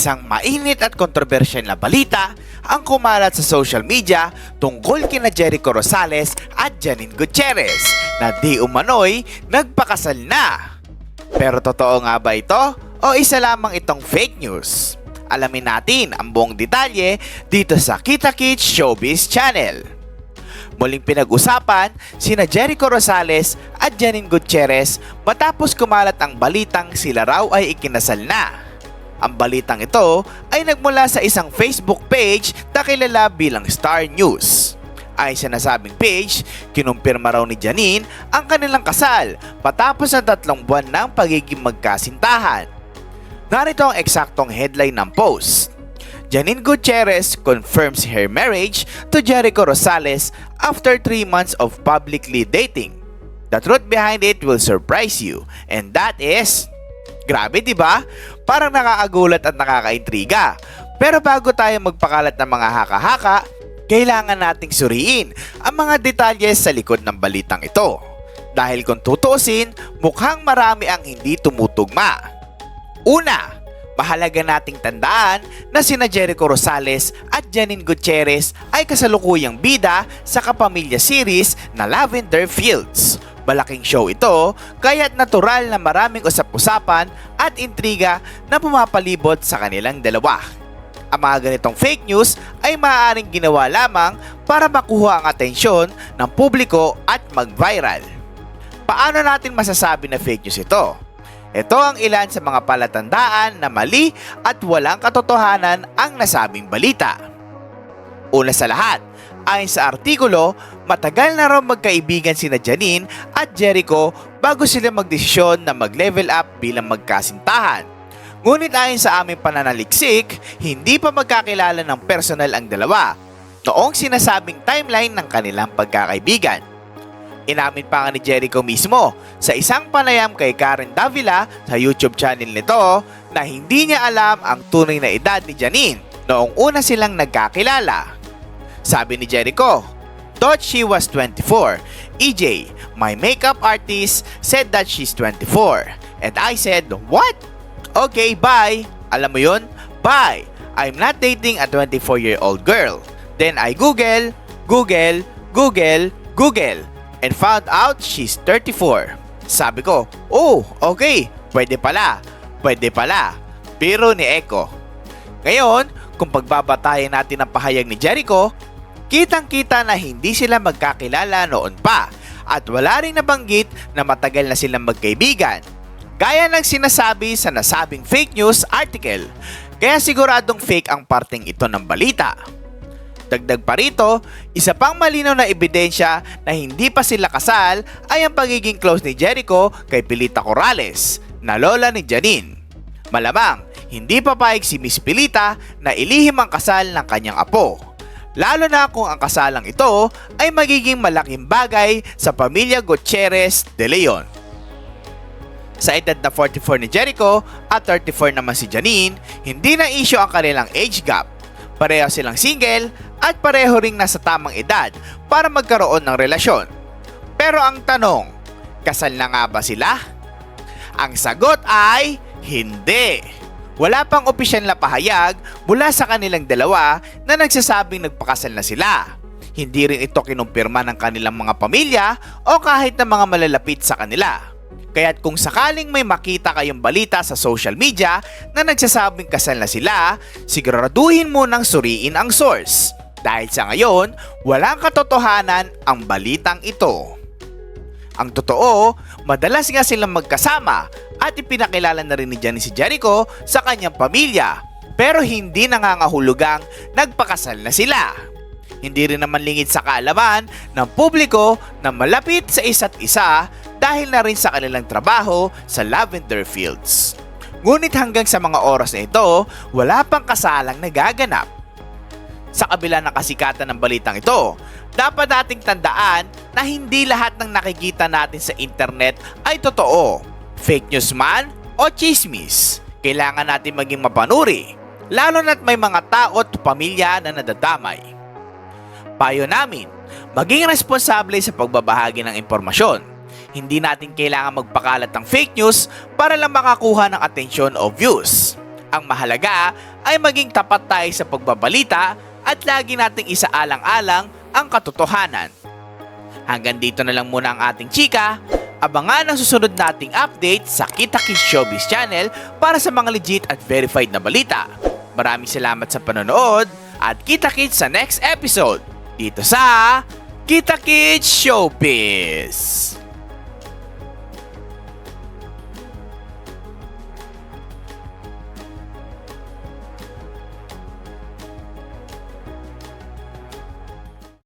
Isang mainit at kontrobersyal na balita ang kumalat sa social media tungkol kina Jericho Rosales at Janine Gutierrez na di umano'y nagpakasal na. Pero totoo nga ba ito o isa lamang itong fake news? Alamin natin ang buong detalye dito sa Kita Kids Showbiz Channel. Muling pinag-usapan sina Jericho Rosales at Janine Gutierrez matapos kumalat ang balitang sila raw ay ikinasal na. Ang balitang ito ay nagmula sa isang Facebook page na kilala bilang Star News. Ay sa nasabing page, kinumpirma raw ni Janine ang kanilang kasal patapos ang tatlong buwan ng pagiging magkasintahan. Narito ang eksaktong headline ng post. Janine Gutierrez confirms her marriage to Jericho Rosales after 3 months of publicly dating. The truth behind it will surprise you and that is... Grabe 'di ba? Parang nakakagulat at nakakaintriga. Pero bago tayo magpakalat ng mga haka-haka, kailangan nating suriin ang mga detalye sa likod ng balitang ito. Dahil kung tutuusin, mukhang marami ang hindi tumutugma. Una, mahalaga nating tandaan na sina Jericho Rosales at Janine Gutierrez ay kasalukuyang bida sa kapamilya series na Lavender Fields. Malaking show ito, kaya't natural na maraming usap-usapan at intriga na pumapalibot sa kanilang dalawa. Ang mga ganitong fake news ay maaaring ginawa lamang para makuha ang atensyon ng publiko at mag-viral. Paano natin masasabi na fake news ito? Ito ang ilan sa mga palatandaan na mali at walang katotohanan ang nasabing balita. Una sa lahat, ayon sa artikulo, matagal na raw magkaibigan sina Janine at Jericho bago sila magdesisyon na mag-level up bilang magkasintahan. Ngunit ayon sa aming pananaliksik, hindi pa magkakilala ng personal ang dalawa noong sinasabing timeline ng kanilang pagkakaibigan. Inamin pa nga ni Jericho mismo sa isang panayam kay Karen Davila sa YouTube channel nito na hindi niya alam ang tunay na edad ni Janine noong una silang nagkakilala. Sabi ni Jericho, thought she was 24. EJ, my makeup artist, said that she's 24. And I said, what? Okay, bye. Alam mo yun? Bye. I'm not dating a 24-year-old girl. Then I Google, Google, Google, Google, and found out she's 34. Sabi ko, oh, okay, pwede pala, pwede pala. Pero ni Echo. Ngayon, kung pagbabatayan natin ang pahayag ni Jericho, kitang-kita na hindi sila magkakilala noon pa at wala ring nabanggit na matagal na silang magkaibigan. Gaya ng sinasabi sa nasabing fake news article, kaya siguradong fake ang parting ito ng balita. Dagdag pa rito, isa pang malinaw na ebidensya na hindi pa sila kasal ay ang pagiging close ni Jericho kay Pilita Corrales, na lola ni Janine. Malamang, hindi papayag si Miss Pilita na ilihim ang kasal ng kanyang apo. Lalo na kung ang kasalang ito ay magiging malaking bagay sa pamilya Gutierrez de Leon. Sa edad na 44 ni Jericho at 34 naman si Janine, hindi na issue ang kanilang age gap. Pareho silang single at pareho ring nasa tamang edad para magkaroon ng relasyon. Pero ang tanong, kasal na nga ba sila? Ang sagot ay hindi. Wala pang opisyal na pahayag mula sa kanilang dalawa na nagsasabing nagpakasal na sila. Hindi rin ito kinumpirma ng kanilang mga pamilya o kahit ng mga malalapit sa kanila. Kaya't kung sakaling may makita kayong balita sa social media na nagsasabing kasal na sila, siguraduhin mo nang suriin ang source. Dahil sa ngayon, walang katotohanan ang balitang ito. Ang totoo, madalas nga silang magkasama at ipinakilala na rin ni Johnny si Jericho sa kanyang pamilya pero hindi nangangahulugang nagpakasal na sila. Hindi rin naman lingid sa kaalaman ng publiko na malapit sa isa't isa dahil na rin sa kanilang trabaho sa lavender fields. Ngunit hanggang sa mga oras na ito, wala pang kasalang nagaganap. Sa kabila ng kasikatan ng balitang ito, dapat nating tandaan na hindi lahat ng nakikita natin sa internet ay totoo. Fake news man o chismis. Kailangan natin maging mapanuri, lalo na't may mga tao at pamilya na nadadamay. Payo namin, maging responsable sa pagbabahagi ng impormasyon. Hindi natin kailangan magpakalat ng fake news para lang makakuha ng atensyon o views. Ang mahalaga ay maging tapat tayo sa pagbabalita at lagi nating isaalang-alang ang katotohanan. Hanggang dito na lang muna ang ating chika. Abangan ang susunod nating update sa Kita Kids Showbiz Channel para sa mga legit at verified na balita. Maraming salamat sa panonood at kita kits sa next episode dito sa Kita Kids Showbiz.